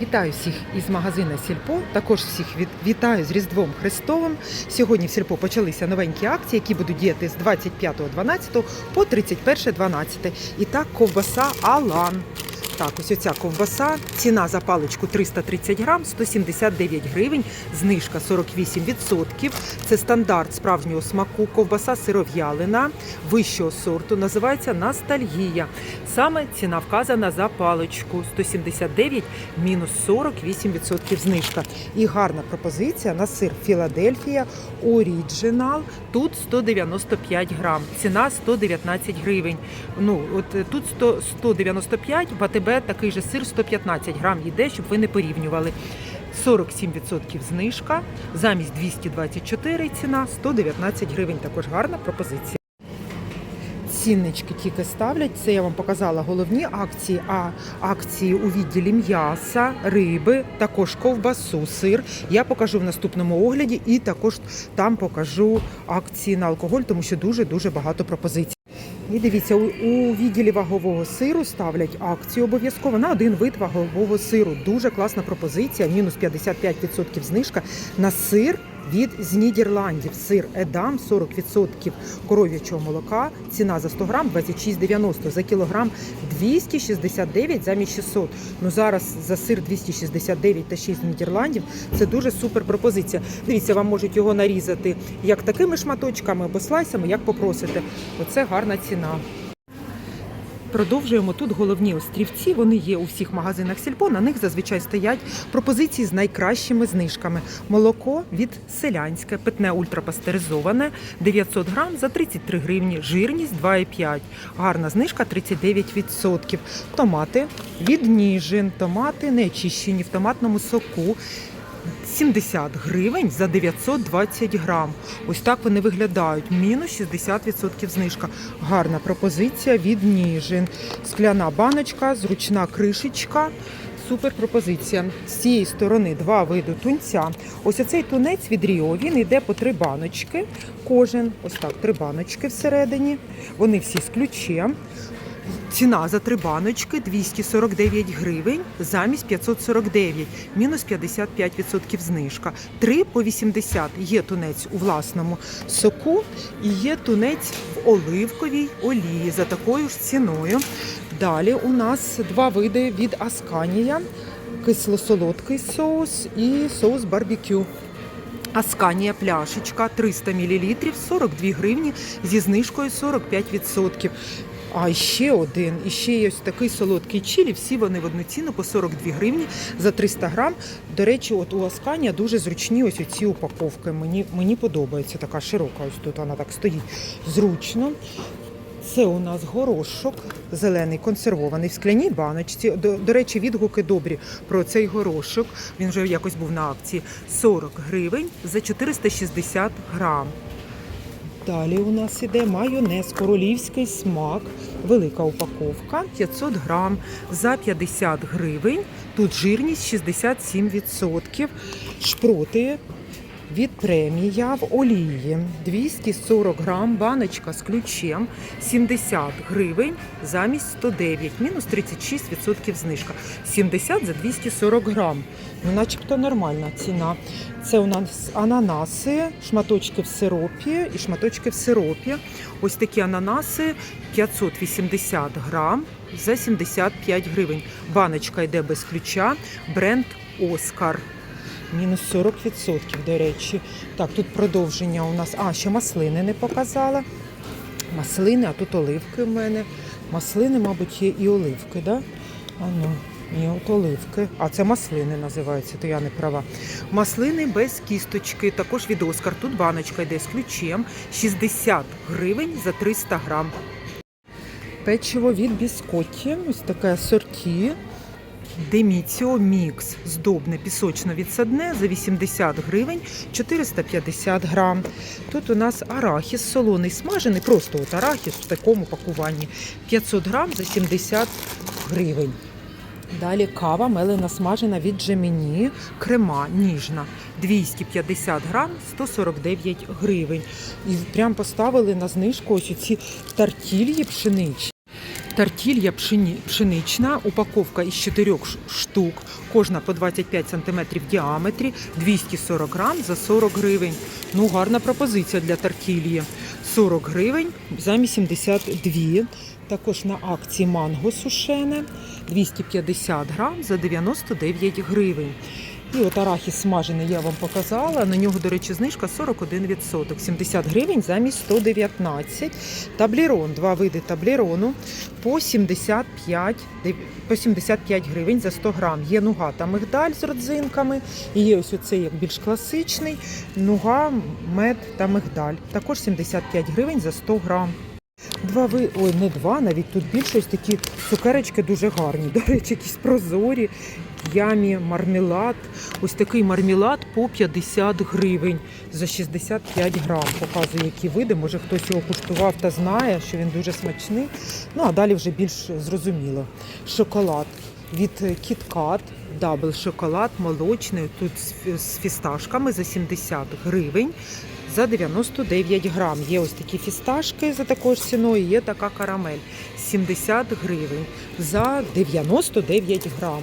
Вітаю всіх із магазина Сільпо. Також всіх вітаю з Різдвом Христовим. Сьогодні в Сільпо почалися новенькі акції, які будуть діяти з 25.12 по 31.12. І так, ковбаса Алан. Так, ось оця ковбаса. Ціна за паличку 330 грам, 179 гривень, знижка 48%. Це стандарт справжнього смаку. Ковбаса сиров'ялина вищого сорту. Називається Ностальгія. Саме ціна вказана за паличку 179 мінус 48% знижка. І гарна пропозиція на сир Філадельфія Оріджинал. Тут 195 грам. Ціна 119 гривень. Ну от е, тут 100, 195, в АТБ такий же сир 115 грам йде, щоб ви не порівнювали. 47% знижка, замість 224 ціна 119 гривень. Також гарна пропозиція. Ціннички тільки ставлять. Це я вам показала головні акції. А акції у відділі м'яса, риби, також ковбасу, сир. Я покажу в наступному огляді, і також там покажу акції на алкоголь, тому що дуже дуже багато пропозицій. І дивіться, у відділі вагового сиру ставлять акцію обов'язково на один вид вагового сиру. Дуже класна пропозиція. Мінус 55% знижка на сир від з Нідерландів. Сир Едам 40% коров'ячого молока. Ціна за 100 грам 26,90 за кілограм 269 замість 600. Ну зараз за сир 269 та 6 з Нідерландів. Це дуже супер пропозиція. Дивіться, вам можуть його нарізати як такими шматочками або слайсами, як попросите. Оце гарна ціна. Продовжуємо тут головні острівці. Вони є у всіх магазинах сільпо. На них зазвичай стоять пропозиції з найкращими знижками. Молоко від селянське, питне ультрапастеризоване 900 грам за 33 гривні. Жирність 2,5. Гарна знижка 39%. Томати від Ніжин. Томати не очищені в томатному соку. 70 гривень за 920 грам. Ось так вони виглядають. Мінус 60% знижка. Гарна пропозиція від Ніжин. Скляна баночка, зручна кришечка. Супер пропозиція. З цієї сторони два види тунця. Ось оцей тунець від Ріо, він йде по три баночки. Кожен, ось так, три баночки всередині. Вони всі з ключем. Ціна за три баночки 249 гривень замість 549, мінус 55% знижка. Три по 80 є тунець у власному соку і є тунець в оливковій олії за такою ж ціною. Далі у нас два види від Асканія: кисло-солодкий соус і соус барбекю. Асканія пляшечка 300 мл 42 гривні зі знижкою 45%. А ще один, і ще є ось такий солодкий чилі. Всі вони в одну ціну по 42 гривні за 300 грам. До речі, от у Асканія дуже зручні ось ці упаковки. Мені, мені подобається така широка. Ось тут вона так стоїть зручно. Це у нас горошок зелений, консервований в скляній баночці. До, до речі, відгуки добрі про цей горошок. Він вже якось був на акції. 40 гривень за 460 грам. Далі у нас іде майонез, королівський смак, велика упаковка, 500 грам за 50 гривень. Тут жирність 67%. Шпроти від премія в олії 240 грам, баночка з ключем 70 гривень замість 109, мінус 36% знижка. 70 за 240 грам. Ну, начебто нормальна ціна. Це у нас ананаси, шматочки в сиропі і шматочки в сиропі. Ось такі ананаси 580 грам за 75 гривень. Баночка йде без ключа. Бренд Оскар. Мінус 40%, до речі. Так, тут продовження у нас. А, ще маслини не показала. Маслини, а тут оливки в мене. Маслини, мабуть, є і оливки, да? А ну, ні, от оливки. А це маслини називаються, то я не права. Маслини без кісточки, також від Оскар. Тут баночка йде з ключем. 60 гривень за 300 грам. Печиво від біскотті. Ось таке сорті. Деміціо мікс здобне пісочно відсадне за 80 гривень 450 грам. Тут у нас арахіс солоний смажений, просто от арахіс в такому пакуванні 500 грам за 70 гривень. Далі кава мелена смажена від Джеміні, крема ніжна 250 грам 149 гривень. І прям поставили на знижку ось ці тартільї пшеничні. Тартілья пшенична, упаковка із 4 штук, кожна по 25 см в діаметрі, 240 грам за 40 гривень. Ну, гарна пропозиція для тартільї. 40 гривень замість 72. Також на акції манго сушене 250 грам за 99 гривень. І от арахіс смажений я вам показала. На нього, до речі, знижка 41%. 70 гривень замість 119. Таблерон, два види таблерону по 75, по 75 гривень за 100 грам. Є нуга та мигдаль з родзинками. І є ось оцей як більш класичний нуга, мед та мигдаль. Також 75 гривень за 100 грам. Два ви, ой, не два, навіть тут більше ось такі цукерочки дуже гарні. До речі, якісь прозорі, ямі, мармелад. Ось такий мармелад по 50 гривень за 65 грам. Показую, які види. Може хтось його куштував та знає, що він дуже смачний. Ну а далі вже більш зрозуміло. Шоколад від KitKat, дабл шоколад молочний. Тут з фісташками за 70 гривень за 99 грам. Є ось такі фісташки за такою ж ціною, є така карамель 70 гривень за 99 грам.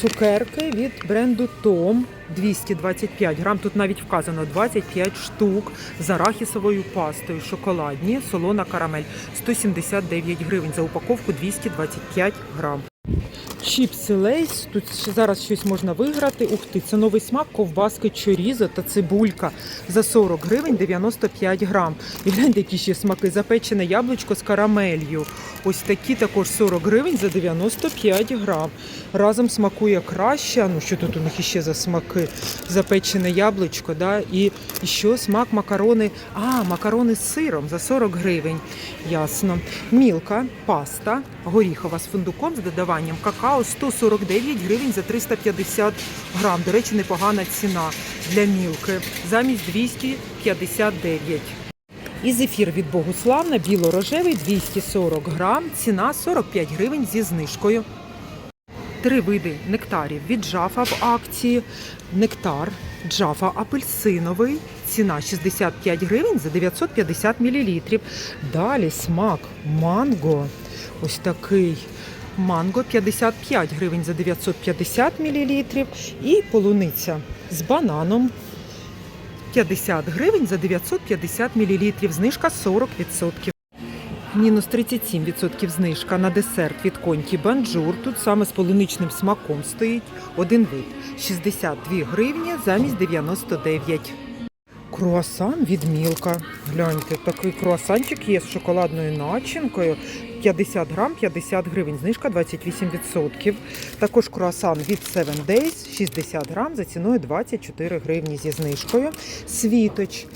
Цукерки від бренду Том 225 грам. Тут навіть вказано 25 штук з арахісовою пастою. Шоколадні, солона карамель 179 гривень за упаковку 225 грам. Чіпси Лейс, тут ще зараз щось можна виграти. Ух ти, це новий смак, ковбаски чорізо та цибулька за 40 гривень 95 грам. І гляньте, які ще смаки. Запечене яблучко з карамелью. Ось такі також 40 гривень за 95 грам. Разом смакує краще. Ну що тут у них іще за смаки? Запечене яблучко, да? і, що смак макарони. А, макарони з сиром за 40 гривень. Ясно. Мілка, паста, горіхова з фундуком з додаванням какао 149 гривень за 350 грам. До речі, непогана ціна для мілки. Замість 259. І зефір від Богуславна біло-рожевий 240 грам. Ціна 45 гривень зі знижкою. Три види нектарів від Джафа в акції. Нектар Джафа апельсиновий. Ціна 65 гривень за 950 мл. Далі смак манго. Ось такий. Манго 55 гривень за 950 мл. І полуниця з бананом 50 гривень за 950 мл. Знижка 40%. Мінус 37% знижка на десерт від коньки банджур. Тут саме з полуничним смаком стоїть один вид. 62 гривні замість 99. Круасан від Мілка. Гляньте, такий круасанчик є з шоколадною начинкою. 50 грам, 50 гривень, знижка 28%. Також круасан від 7 Days, 60 грам за ціною 24 гривні зі знижкою. Світоч,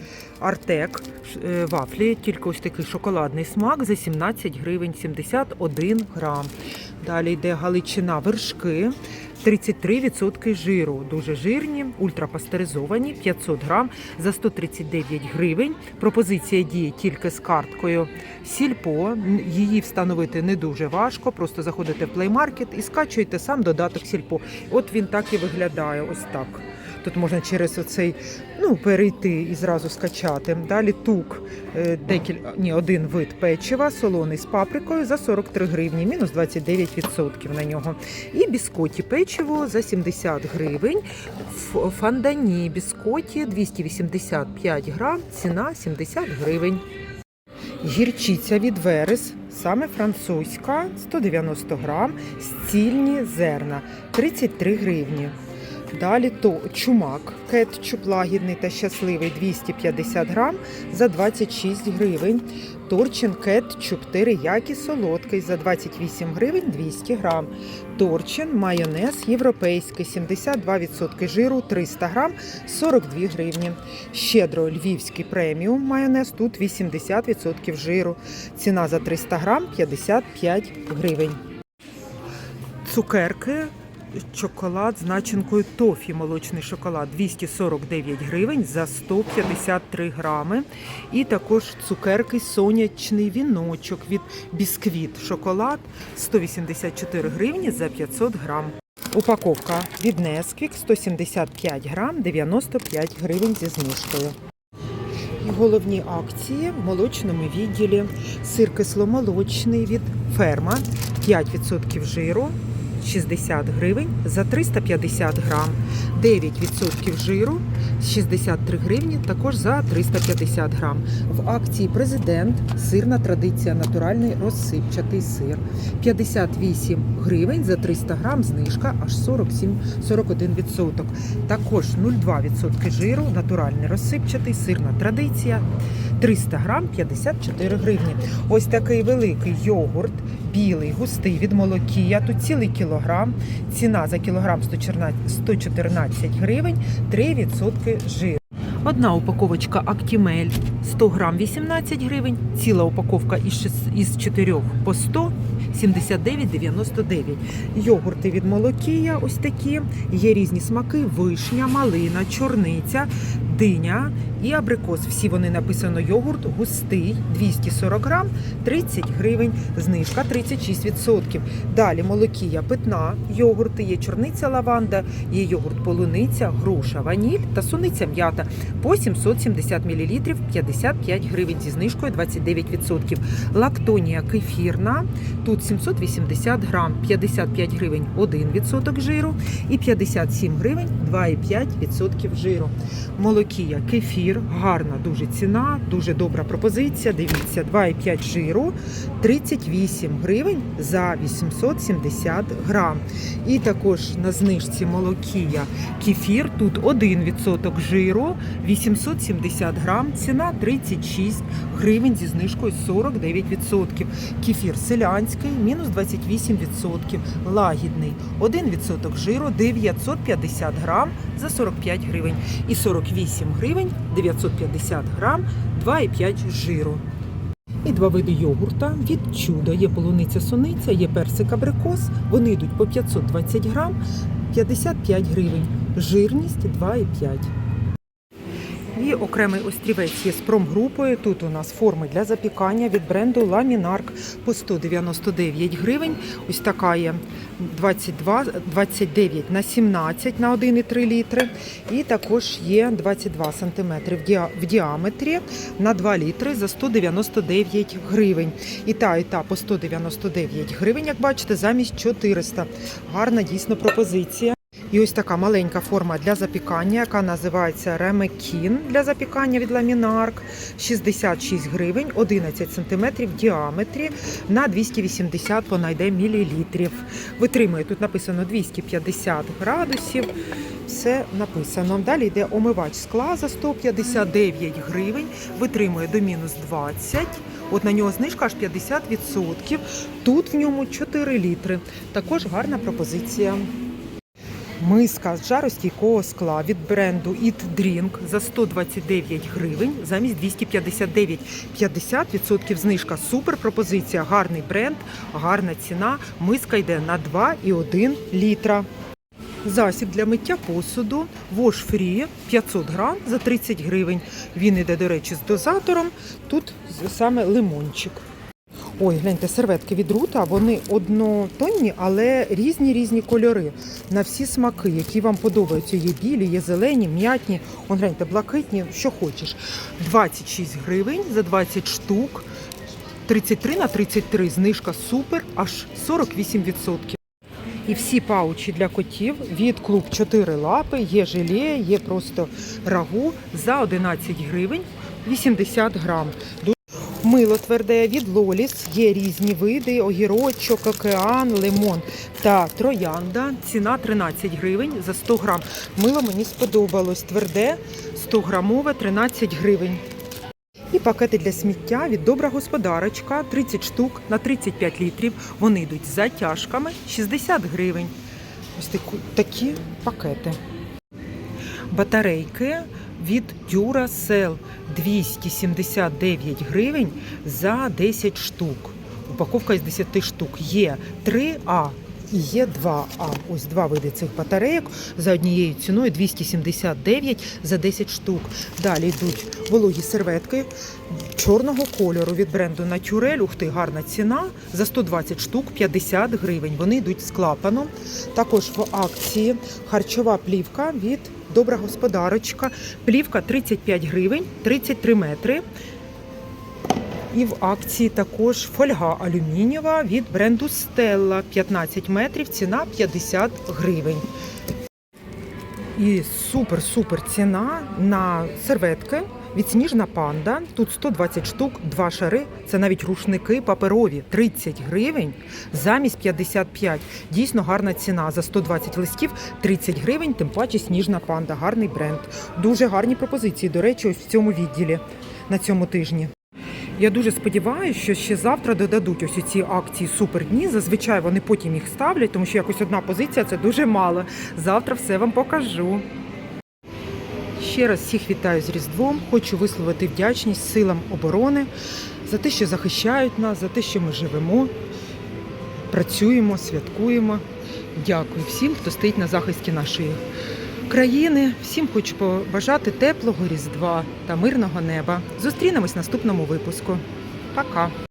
Артек, е, вафлі, тільки ось такий шоколадний смак за 17 гривень, 71 грам. Далі йде галичина вершки. 33% жиру, дуже жирні, ультрапастеризовані, 500 грам за 139 гривень. Пропозиція діє тільки з карткою Сільпо. Її встановити не дуже важко. Просто заходите в плеймаркет і скачуєте сам додаток Сільпо. От він так і виглядає. Ось так. Тут можна через оцей ну, перейти і зразу скачати. Далі тук, е, декілька, ні, один вид печива, солоний з паприкою за 43 гривні, мінус 29% на нього. І біскоті печиво за 70 гривень. Фандані біскоті 285 грам, ціна 70 гривень. Гірчиця від Верес, саме французька, 190 грам, стільні зерна, 33 гривні. Далі то чумак, кетчуп лагідний та щасливий 250 грам за 26 гривень. Торчин кетчуп териякі солодкий за 28 гривень 200 грам. Торчин майонез європейський 72% жиру 300 грам 42 гривні. Щедро львівський преміум майонез тут 80% жиру. Ціна за 300 грам 55 гривень. Цукерки Чоколад з начинкою тофі, молочний шоколад 249 гривень за 153 грами. І також цукерки сонячний віночок від бісквіт шоколад 184 гривні за 500 грам. Упаковка від Несквік 175 грам 95 гривень зі знижкою. Головні акції в молочному відділі. Сир кисломолочний від ферма 5% жиру 60 гривень за 350 грам. 9% жиру 63 гривні також за 350 грам. В акції президент сирна традиція натуральний розсипчатий сир. 58 гривень за 300 грам, знижка аж 47 41%. Також 0,2% жиру, натуральний розсипчатий, сирна традиція. 300 грам 54 гривні. Ось такий великий йогурт, білий, густий від молокія. Тут цілий кілограм. Ціна за кілограм 114 114 гривень, 3% жиру. Одна упаковочка Актімель 100 грам 18 гривень, ціла упаковка із 4 по 100 79,99. Йогурти від молокія ось такі. Є різні смаки: вишня, малина, чорниця, диня і абрикос. Всі вони написано йогурт густий 240 грам, 30 гривень, знижка 36%. Далі молокія питна, йогурти є чорниця лаванда, є йогурт полуниця, груша, ваніль та суниця м'ята по 770 мл 55 гривень зі знижкою 29%. Лактонія кефірна, тут 780 грам, 55 гривень 1% жиру і 57 гривень 2,5% жиру. Молокія кефір, гарна дуже ціна, дуже добра пропозиція. Дивіться, 2,5 жиру, 38 гривень за 870 грам. І також на знижці молокія кефір, тут 1% жиру, 870 грам, ціна 36 гривень зі знижкою 49%. Кефір селянський, мінус 28%, лагідний, 1% жиру, 950 грам за 45 гривень і 48 гривень 950 грам, 2,5 жиру. І два види йогурта від чуда. Є полуниця суниця, є персик абрикос. Вони йдуть по 520 грам, 55 гривень. Жирність 2,5. І окремий острівець є з промгрупою. Тут у нас форми для запікання від бренду Ламінарк по 199 гривень. Ось така є 22, 29 на 17 на 1,3 літри. І також є 22 сантиметри в діа- в діаметрі на 2 літри за 199 гривень. І та, і та по 199 гривень, як бачите, замість 400. Гарна дійсно пропозиція. І ось така маленька форма для запікання, яка називається Ремекін для запікання від Ламінарк. 66 гривень, 11 сантиметрів в діаметрі на 280 вона йде мілілітрів. Витримує тут написано 250 градусів. Все написано. Далі йде омивач скла за 159 гривень, витримує до мінус 20. От на нього знижка аж 50%. Тут в ньому 4 літри. Також гарна пропозиція. Миска з жаростійкого скла від бренду Eat Drink за 129 гривень замість 259. 50% знижка. Супер пропозиція, гарний бренд, гарна ціна. Миска йде на 2,1 літра. Засіб для миття посуду Wash Free 500 грам за 30 гривень. Він іде, до речі, з дозатором. Тут саме лимончик. Ой, гляньте, серветки від рута, вони однотонні, але різні різні кольори на всі смаки, які вам подобаються. Є білі, є зелені, м'ятні. Он гляньте, блакитні, що хочеш. 26 гривень за 20 штук. 33 на 33 знижка супер, аж 48%. І всі паучі для котів від клуб 4 лапи, є желе, є просто рагу за 11 гривень 80 грам. Мило тверде від Лоліс, є різні види, огірочок, океан, лимон та троянда. Ціна 13 гривень за 100 грам. Мило мені сподобалось. Тверде 100 грамове 13 гривень. І пакети для сміття від добра господарочка 30 штук на 35 літрів. Вони йдуть затяжками 60 гривень. Ось такі пакети. Батарейки від Duracell 279 гривень за 10 штук. Упаковка із 10 штук. Є 3А і є 2А. Ось два види цих батарейок за однією ціною 279 за 10 штук. Далі йдуть вологі серветки чорного кольору від бренду Naturel. Ух ти, гарна ціна. За 120 штук 50 гривень. Вони йдуть з клапаном. Також в акції харчова плівка від добра господарочка. Плівка 35 гривень, 33 метри. І в акції також фольга алюмінієва від бренду Stella 15 метрів, ціна 50 гривень. І супер-супер ціна на серветки від Сніжна панда. Тут 120 штук, два шари. Це навіть рушники паперові 30 гривень замість 55. Дійсно гарна ціна. За 120 листів 30 гривень, тим паче Сніжна панда. Гарний бренд. Дуже гарні пропозиції, до речі, ось в цьому відділі на цьому тижні. Я дуже сподіваюся, що ще завтра додадуть ось ці акції супердні. Зазвичай вони потім їх ставлять, тому що якось одна позиція це дуже мало. Завтра все вам покажу. Ще раз всіх вітаю з Різдвом. Хочу висловити вдячність силам оборони за те, що захищають нас, за те, що ми живемо, працюємо, святкуємо. Дякую всім, хто стоїть на захисті нашої країни. Всім хочу побажати теплого Різдва та мирного неба. Зустрінемось в наступному випуску. Пока!